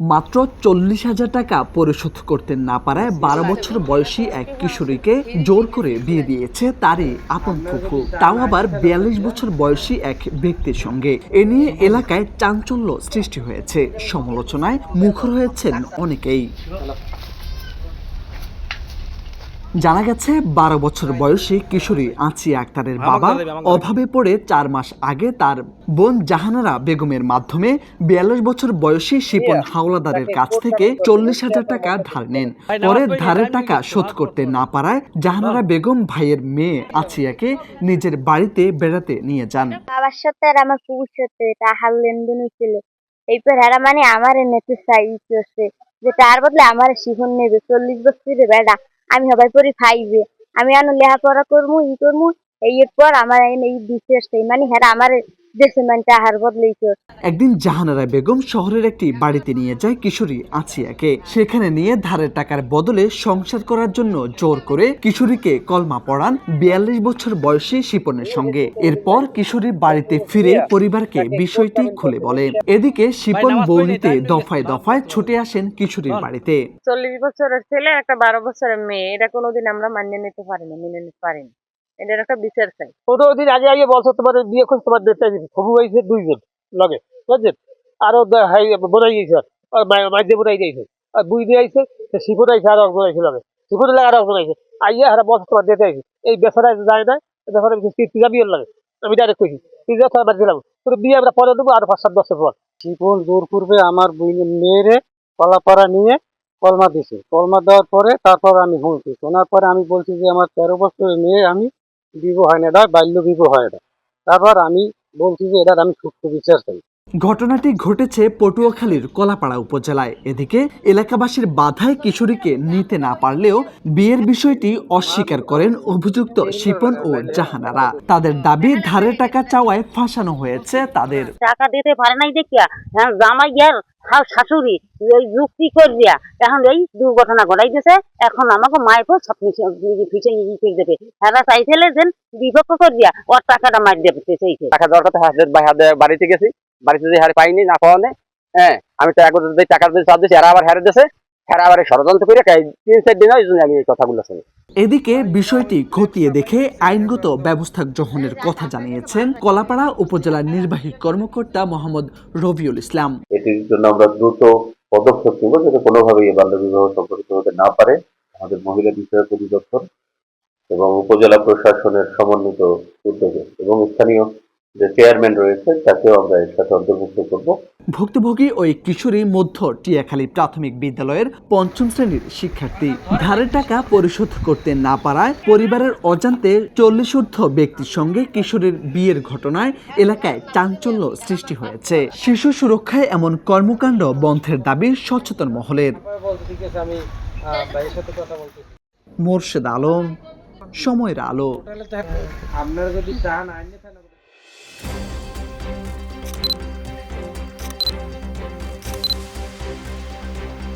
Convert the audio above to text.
মাত্র চল্লিশ হাজার টাকা পরিশোধ করতে না পারায় বারো বছর বয়সী এক কিশোরীকে জোর করে বিয়ে দিয়েছে তারই আপন ফুফু। তাও আবার বিয়াল্লিশ বছর বয়সী এক ব্যক্তির সঙ্গে। এ নিয়ে এলাকায় চাঞ্চল্য সৃষ্টি হয়েছে। সমালোচনায় মুখর হয়েছেন অনেকেই। জানা গেছে বারো বছর বয়সী কিশোরী আঁচি আক্তারের বাবা অভাবে পড়ে চার মাস আগে তার বোন জাহানারা বেগমের মাধ্যমে বিয়াল্লিশ বছর বয়সী শিপন হাওলাদারের কাছ থেকে চল্লিশ হাজার টাকা ধার নেন। পরে ধারের টাকা শোধ করতে না পারায় জাহানারা বেগম ভাইয়ের মেয়ে আছিয়াকে নিজের বাড়িতে বেড়াতে নিয়ে যান। বাবার সাথে আর আমার কুকুর সাথে টাকার লেনদেন হয়েছিল এইপর হেরা মানে আমার নেতে চাই করছে যে তার বদলে আমার শিখন নেবে চল্লিশ বছরের বেড়া। আমি হবার পরে ফাইভে আমি আনো লেখাপড়া করব ই করব এর পর আমার এই মানে হেরা আমার দেশে মানে কর একদিন জাহানারা বেগম শহরের একটি বাড়িতে নিয়ে যায় কিশোরী আছিয়াকে। সেখানে নিয়ে ধারের টাকার বদলে সংসার করার জন্য জোর করে কিশোরীকে কলমা পড়ান বিয়াল্লিশ বছর বয়সী শিপনের সঙ্গে। এরপর কিশোরী বাড়িতে ফিরে পরিবারকে বিষয়টি খুলে বলে। এদিকে শিপন বৌনিতে দফায় দফায় ছুটে আসেন কিশোরীর বাড়িতে। চল্লিশ বছরের ছেলে একটা বারো বছরের মেয়ে। এটা কোনোদিন আমরা মানিয়ে নিতে পারি না মেনে নিতে পারি না এটার একটা বিচার চাই। পনেরো দিন আগে আগে বলছো তোমার বিয়ে করছে তোমার ডেটটা দিন। সবু হয়েছে দুইজন লগে বুঝছেন? আরও বোনাই গেছে। আর মাঝে বোনাই গেছে আর বুই দিয়ে আইছে শিপুর আইছে আর একজন আইছে লগে। শিপুর লাগে আর আইছে। আইয়া হারা বলছো তোমার ডেটে আইছে এই বেচারা যায় না বিয়ের লাগে। আমি ডাইরেক্ট কইছি দিলাম তোর বিয়ে আমরা পরে দেবো আর পাঁচ সাত বছর পর। শিপুর জোর করবে আমার মেয়েরে কলাপাড়া নিয়ে কলমা দিছে। কলমা দেওয়ার পরে তারপর আমি শুনছি শোনার পরে আমি বলছি যে আমার তেরো বছরের মেয়ে আমি বিবাহ হয় না এটা বাল্য বিবাহ হয় এটা। তারপর আমি বলছি যে এটার আমি সূক্ষ্ম বিচার চাই ঘটনাটি ঘটেছে পটুয়াখালীর কলাপাড়া উপজেলায়। এদিকে এলাকাবাসীর বাধায় কিশোরীকে নিতে না পারলেও বিয়ের বিষয়টি অস্বীকার করেন অভিযুক্ত শিপন ও জাহানারা। তাদের দাবি ধারের টাকা চাওয়ায় ফাঁসানো হয়েছে তাদের। টাকা দিতে পারে নাই দেখিয়া এখন জামাই ইয়ার হাও শাশুড়ি এই যুক্তি কর দিয়া এখন এই দুর্ঘটনা ঘটাই দিয়েছে এখন আমাকে মায়ের পর সব ফিসে ফিসে দেবে। হ্যাঁ চাইছিলে যে বিপক্ষ কর দিয়া ওর টাকাটা মার দেবে চাইছে। টাকা দরকার বাড়িতে গেছি। বাড়িতে যে হারে পাইনি, না পাওয়া নেই হ্যাঁ আমি তো একবার টাকা দিয়ে চাপ দিয়েছি আর আবার হারে দিয়েছে। এরা আবার ষড়যন্ত্র করে তিন চার দিন হয় জন্য আমি এই কথাগুলো শুনি। এদিকে বিষয়টি খতিয়ে দেখে আইনগত ব্যবস্থা গ্রহণের কথা জানিয়েছেন কলাপাড়া উপজেলার নির্বাহী কর্মকর্তা মোহাম্মদ রবিউল ইসলাম। এটির জন্য আমরা দ্রুত পদক্ষেপ নেব যাতে কোনোভাবেই এই বাল্যবিবাহ সংঘটিত হতে না পারে। আমাদের মহিলা বিষয়ক অধিদপ্তর এবং উপজেলা প্রশাসনের সমন্বিত উদ্যোগে এবং স্থানীয় যে চেয়ারম্যান রয়েছে তাকেও আমরা এর সাথে অন্তর্ভুক্ত করব। ভুক্তভোগী ওই কিশোরী মধ্য টিয়াখালী প্রাথমিক বিদ্যালয়ের পঞ্চম শ্রেণির শিক্ষার্থী। ধারের টাকা পরিশোধ করতে না পারায় পরিবারের অজান্তে চল্লিশ ঊর্ধ্ব ব্যক্তির সঙ্গে কিশোরের বিয়ের ঘটনায় এলাকায় চাঞ্চল্য সৃষ্টি হয়েছে। শিশু সুরক্ষায় এমন কর্মকাণ্ড বন্ধের দাবি সচেতন মহলের। মোর্শেদ আলম, সময়ের আলো। আপনারা যদি চান